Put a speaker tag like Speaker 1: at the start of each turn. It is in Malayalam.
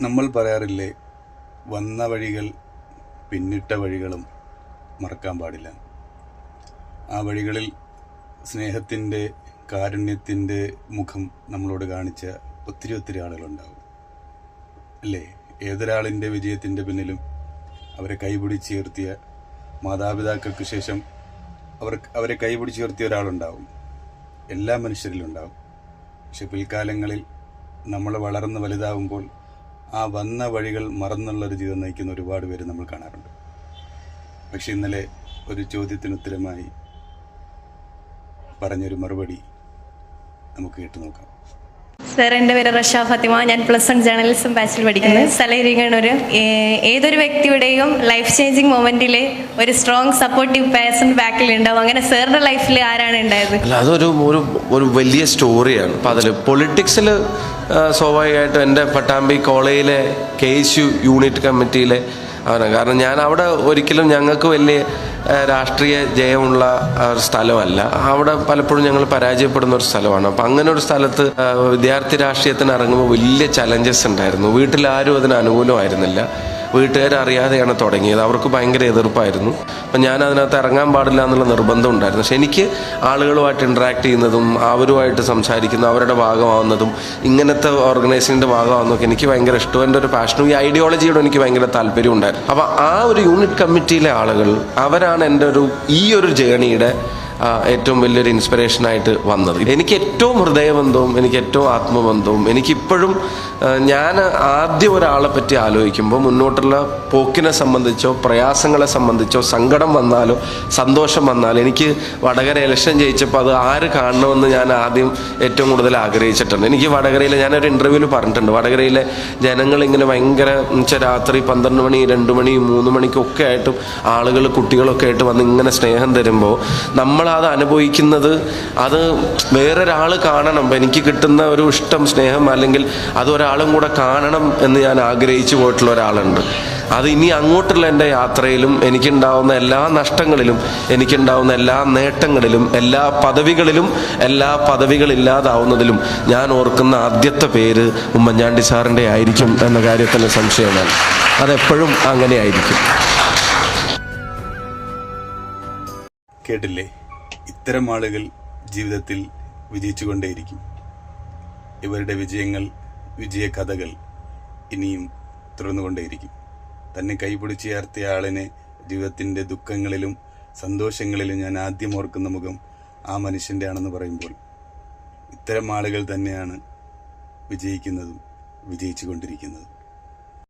Speaker 1: നമ്മൾ പറയാറില്ലേ വന്ന വഴികൾ പിന്നിട്ട വഴികളും മറക്കാൻ പാടില്ല. ആ വഴികളിൽ സ്നേഹത്തിന്റെ കാരുണ്യത്തിന്റെ മുഖം നമ്മളോട് കാണിച്ച ഒത്തിരി ഒത്തിരി ആളുകളുണ്ടാവും. അല്ലേ? ഏതൊരാളിന്റെ വിജയത്തിന്റെ പിന്നിലും അവരെ കൈപിടിച്ചുയർത്തിയ മാതാപിതാക്കൾക്ക് ശേഷം അവർ അവരെ കൈപിടിച്ചുയർത്തിയ ഒരാളുണ്ടാവും. എല്ലാ മനുഷ്യരിലും ഉണ്ടാവും. പക്ഷെ പിൽക്കാലങ്ങളിൽ നമ്മൾ വളർന്ന് വലുതാവുമ്പോൾ ആ വന്ന വഴികൾ മറന്നുള്ളൊരു ജീവിതം നയിക്കുന്ന ഒരുപാട് പേര് നമ്മൾ കാണാറുണ്ട്. പക്ഷെ ഇന്നലെ ഒരു ചോദ്യത്തിന് ഉത്തരമായി പറഞ്ഞൊരു മറുപടി നമുക്ക് കേട്ടു നോക്കാം
Speaker 2: സർ എന്റെ പേര് റഷ ഫാത്തിമ. ഞാൻ പ്ലസ് വൺ ജേർണലിസം ബാച്ചിൽ പഠിക്കുന്നത് സ്ഥലയിരിക്കണൊരു ഏതൊരു വ്യക്തിയുടെയും ലൈഫ് ചേഞ്ചിങ് മൊമെന്റിൽ ഒരു സ്ട്രോങ് സപ്പോർട്ടീവ് പേഴ്സൺ ബാക്കിൽ ഉണ്ടാവും. അങ്ങനെ സാറിന്റെ ലൈഫിൽ ആരാണ് ഉണ്ടായത്?
Speaker 3: അല്ല അതൊരു ഒരു ഒരു വലിയ സ്റ്റോറിയാണ് അപ്പം അതിൽ പൊളിറ്റിക്സിൽ സ്വാഭാവികമായിട്ടും എന്റെ പട്ടാമ്പി കോളേജിലെ കെ എസ് യു യൂണിറ്റ് കമ്മിറ്റിയിലെ അവനാണ് കാരണം ഞാൻ അവിടെ ഒരിക്കലും ഞങ്ങൾക്ക് വലിയ രാഷ്ട്രീയ ജയമുള്ള ഒരു സ്ഥലമല്ല. അവിടെ പലപ്പോഴും ഞങ്ങൾ പരാജയപ്പെടുന്ന ഒരു സ്ഥലമാണ്. അപ്പം അങ്ങനെ ഒരു സ്ഥലത്ത് വിദ്യാർത്ഥി രാഷ്ട്രീയത്തിന് ഇറങ്ങുമ്പോൾ വലിയ ചലഞ്ചസ് ഉണ്ടായിരുന്നു. വീട്ടിലാരും അതിന് അനുകൂലമായിരുന്നില്ല. വീട്ടുകാരറിയാതെയാണ് തുടങ്ങിയത്. അവർക്ക് ഭയങ്കര എതിർപ്പായിരുന്നു. അപ്പം ഞാൻ അതിനകത്ത് ഇറങ്ങാൻ പാടില്ല എന്നുള്ള നിർബന്ധം ഉണ്ടായിരുന്നു. പക്ഷെ എനിക്ക് ആളുകളുമായിട്ട് ഇൻട്രാക്ട് ചെയ്യുന്നതും അവരുമായിട്ട് സംസാരിക്കുന്നതും അവരുടെ ഭാഗമാവുന്നതും ഇങ്ങനത്തെ ഓർഗനൈസേഷന്റെ ഭാഗമാവുന്നതൊക്കെ എനിക്ക് ഭയങ്കര ഇഷ്ടവും. എന്റെ ഒരു പാഷനും ഈ ഐഡിയോളജിയോട് എനിക്ക് ഭയങ്കര താല്പര്യം ഉണ്ടായിരുന്നു. അപ്പോൾ ആ ഒരു യൂണിറ്റ് കമ്മിറ്റിയിലെ ആളുകൾ അവരാണ് എന്റെ ഒരു ഈ ഒരു ജേണിയുടെ ഏറ്റവും വലിയൊരു ഇൻസ്പിറേഷനായിട്ട് വന്നത്. എനിക്ക് ഏറ്റവും ഹൃദയബന്ധവും എനിക്ക് ഏറ്റവും ആത്മബന്ധവും എനിക്കിപ്പോഴും ഞാൻ ആദ്യം ഒരാളെ പറ്റി ആലോചിക്കുമ്പോൾ മുന്നോട്ടുള്ള പോക്കിനെ സംബന്ധിച്ചോ പ്രയാസങ്ങളെ സംബന്ധിച്ചോ സങ്കടം വന്നാലോ സന്തോഷം വന്നാലോ എനിക്ക് വടകര ഇലക്ഷൻ ജയിച്ചപ്പോൾ അത് ആര് കാണണമെന്ന് ഞാൻ ആദ്യം ഏറ്റവും കൂടുതൽ ആഗ്രഹിച്ചിട്ടുണ്ട്. എനിക്ക് വടകരയിലെ ഞാനൊരു ഇന്റർവ്യൂവിൽ പറഞ്ഞിട്ടുണ്ട്. വടകരയിലെ ജനങ്ങൾ ഇങ്ങനെ ഭയങ്കര രാത്രി പന്ത്രണ്ട് മണി രണ്ട് മണി മൂന്ന് മണിക്കൊക്കെ ആയിട്ടും ആളുകൾ കുട്ടികളൊക്കെ ആയിട്ട് വന്ന് ഇങ്ങനെ സ്നേഹം തരുമ്പോൾ നമ്മളത് അനുഭവിക്കുന്നത്. അത് വേറൊരാൾ കാണണം. എനിക്ക് കിട്ടുന്ന ഒരു ഇഷ്ടം സ്നേഹം അല്ലെങ്കിൽ അതൊരാളും കൂടെ കാണണം എന്ന് ഞാൻ ആഗ്രഹിച്ചു പോയിട്ടുള്ള ഒരാളുണ്ട്. അത് ഇനി അങ്ങോട്ടുള്ള എന്റെ യാത്രയിലും എനിക്കുണ്ടാവുന്ന എല്ലാ നഷ്ടങ്ങളിലും എനിക്കുണ്ടാവുന്ന എല്ലാ നേട്ടങ്ങളിലും എല്ലാ പദവികളിലും എല്ലാ പദവികളില്ലാതാവുന്നതിലും ഞാൻ ഓർക്കുന്ന ആദ്യത്തെ പേര് ഉമ്മൻചാണ്ടി സാറിന്റെ ആയിരിക്കും എന്ന കാര്യത്തിന് സംശയമാണ്. അതെപ്പോഴും അങ്ങനെയായിരിക്കും.
Speaker 1: കേട്ടില്ലേ? ഇത്തരം ആളുകൾ ജീവിതത്തിൽ വിജയിച്ചുകൊണ്ടേയിരിക്കും. ഇവരുടെ വിജയങ്ങൾ വിജയകഥകൾ ഇനിയും തുടർന്നുകൊണ്ടേയിരിക്കും. തന്നെ കൈപിടിച്ച് ചേർത്തിയ ആളിനെ ജീവിതത്തിന്റെ ദുഃഖങ്ങളിലും സന്തോഷങ്ങളിലും ഞാൻ ആദ്യം ഓർക്കുന്ന മുഖം ആ മനുഷ്യന്റെ ആണെന്ന് പറയുമ്പോൾ ഇത്തരം ആളുകൾ തന്നെയാണ് വിജയിക്കുന്നതും വിജയിച്ചുകൊണ്ടിരിക്കുന്നതും.